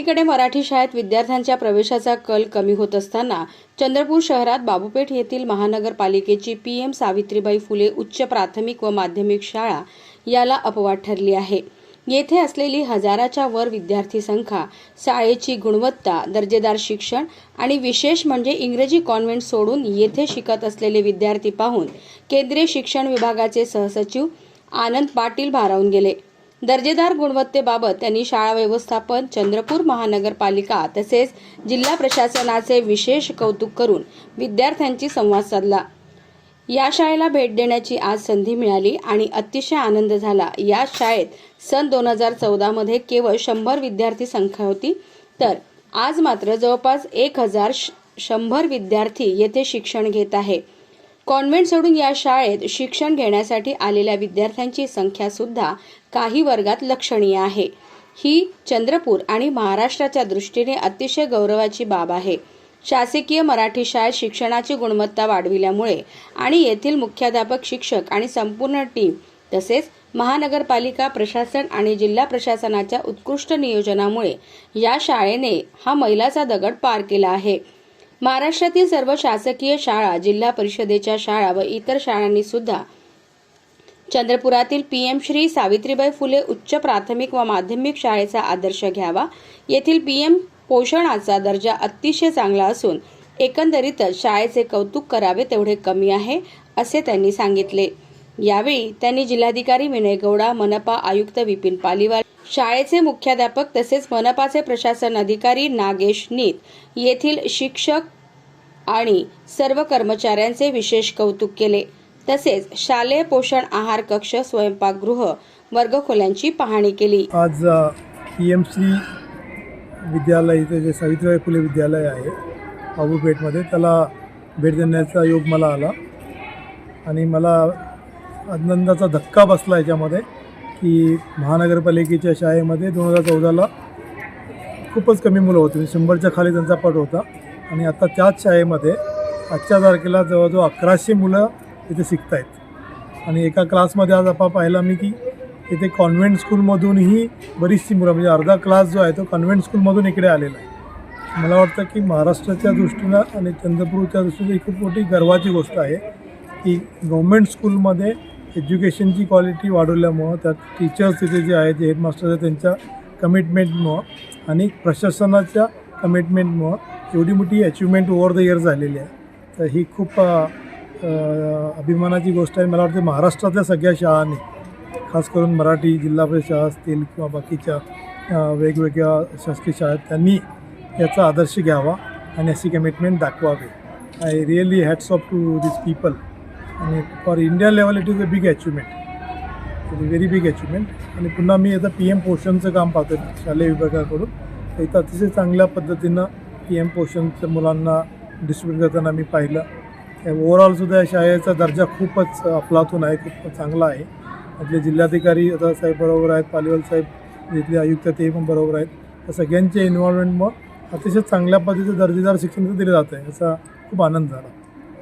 एकीकडे मराठी शाळेत विद्यार्थ्यांच्या प्रवेशाचा कल कमी होत असताना चंद्रपूर शहरात बाबूपेठ येथील महानगरपालिकेची पी एम सावित्रीबाई फुले उच्च प्राथमिक व माध्यमिक शाळा याला अपवाद ठरली आहे. येथे असलेली हजाराच्या वर विद्यार्थी संख्या शाळेची गुणवत्ता दर्जेदार शिक्षण आणि विशेष म्हणजे इंग्रजी कॉन्व्हेंट सोडून येथे शिकत असलेले विद्यार्थी पाहून केंद्रीय शिक्षण विभागाचे सहसचिव आनंद पाटील भारावून गेले. दर्जेदार गुणवत्तेबाबत त्यांनी शाळा व्यवस्थापन चंद्रपूर महानगरपालिका तसेच जिल्हा प्रशासनाचे विशेष कौतुक करून विद्यार्थ्यांची संवाद साधला. या शाळेला भेट देण्याची आज संधी मिळाली आणि अतिशय आनंद झाला. या शाळेत सन दोन हजार चौदामध्ये केवळ शंभर विद्यार्थी संख्या होती तर आज मात्र जवळपास एक हजार शंभर विद्यार्थी येथे शिक्षण घेत आहे. कॉन्व्हेंट सोडून या शाळेत शिक्षण घेण्यासाठी आलेल्या विद्यार्थ्यांची संख्या सुद्धा काही वर्गात लक्षणीय आहे. ही चंद्रपूर आणि महाराष्ट्राच्या दृष्टीने अतिशय गौरवाची बाब आहे. शासकीय मराठी शाळेत शिक्षणाची गुणवत्ता वाढविल्यामुळे आणि येथील मुख्याध्यापक शिक्षक आणि संपूर्ण टीम तसेच महानगरपालिका प्रशासन आणि जिल्हा प्रशासनाच्या उत्कृष्ट नियोजनामुळे या शाळेने हा मैलाचा दगड पार केला आहे. महाराष्ट्रातील सर्व शासकीय शाळा जिल्हा परिषदेच्या शाळा व इतर शाळांनी सुद्धा चंद्रपुरातील पीएम श्री सावित्रीबाई फुले उच्च प्राथमिक व माध्यमिक शाळेचा आदर्श घ्यावा. येथील पीएम पोषणाचा दर्जा अतिशय चांगला असून एकंदरीतच शाळेचे कौतुक करावे तेवढे कमी आहे असे त्यांनी सांगितले. यावेळी त्यांनी जिल्हाधिकारी विनय गौडा मनपा आयुक्त विपिन पालिवाल शाळेचे मुख्याध्यापक तसेच मनपाचे प्रशासन अधिकारी नागेश नीत येथील शिक्षक आणि सर्व कर्मचाऱ्यांचे विशेष कौतुक केले. तसेच शालेय पोषण आहार कक्ष स्वयंपाकगृह वर्गखोल्यांची पाहणी केली. आज पी एम सी विद्यालय इथे जे सावित्रीबाई फुले विद्यालय आहे बाबूपेठमध्ये त्याला भेट देण्याचा योग मला आला. आणि मला आनंदाचा धक्का बसला याच्यामध्ये की महानगरपालिकेच्या शाळेमध्ये दोन हजार चौदाला खूपच कमी मुलं होती. म्हणजे शंभरच्या खाली त्यांचा पट होता. आणि आता त्याच शाळेमध्ये आजच्या तारखेला जवळजवळ अकराशे मुलं इथे शिकत आहेत आणि एका क्लासमध्ये आज आपण पाहिला मी की इथे कॉन्व्हेंट स्कूलमधूनही बरीचशी मुलं म्हणजे अर्धा क्लास जो आहे तो कॉन्व्हेंट स्कूलमधून इकडे आलेला आहे. मला वाटतं की महाराष्ट्राच्या दृष्टीनं आणि चंद्रपूरच्या दृष्टीने ही खूप मोठी गर्वाची गोष्ट आहे की गव्हर्मेंट स्कूलमध्ये एज्युकेशनची क्वालिटी वाढवल्यामुळं त्या टीचर्स तिथे जे आहेत हेडमास्टर त्यांच्या कमिटमेंटमुळं आणि प्रशासनाच्या कमिटमेंटमुळं एवढी मोठी अचिव्हमेंट ओवर द इयर झालेली आहे. तर ही खूप अभिमानाची गोष्ट आहे. मला वाटते महाराष्ट्रातल्या सगळ्या शाळांनी खास करून मराठी जिल्हा परिषद शाळा असतील किंवा बाकीच्या वेगवेगळ्या शासकीय शाळा आहेत, त्यांनी याचा आदर्श घ्यावा आणि अशी कमिटमेंट दाखवावी. I really hats off to this people आणि for India level it is a big achievement it is very big achievement आणि पुन्हा मी आता पी एम पोषणचं काम पाहतो शालेय विभागाकडून. तर इथं अतिशय चांगल्या पद्धतीनं पी एम पोषणचं मुलांना डिस्ट्रीब्यूट करताना मी पाहिलं. ओव्हरऑलसुद्धा या शाळेचा दर्जा खूपच अफलातून आहे खूप चांगला आहे. आपले जिल्हाधिकारी आता साहेब बरोबर आहेत पालिवाल साहेब जिथले आयुक्त ते पण बरोबर आहेत. सगळ्यांचे एनवायरमेंट मग अतिशय चांगल्या पद्धतीचं दर्जेदार शिक्षण दिलं जातं आहे याचा खूप आनंद झाला.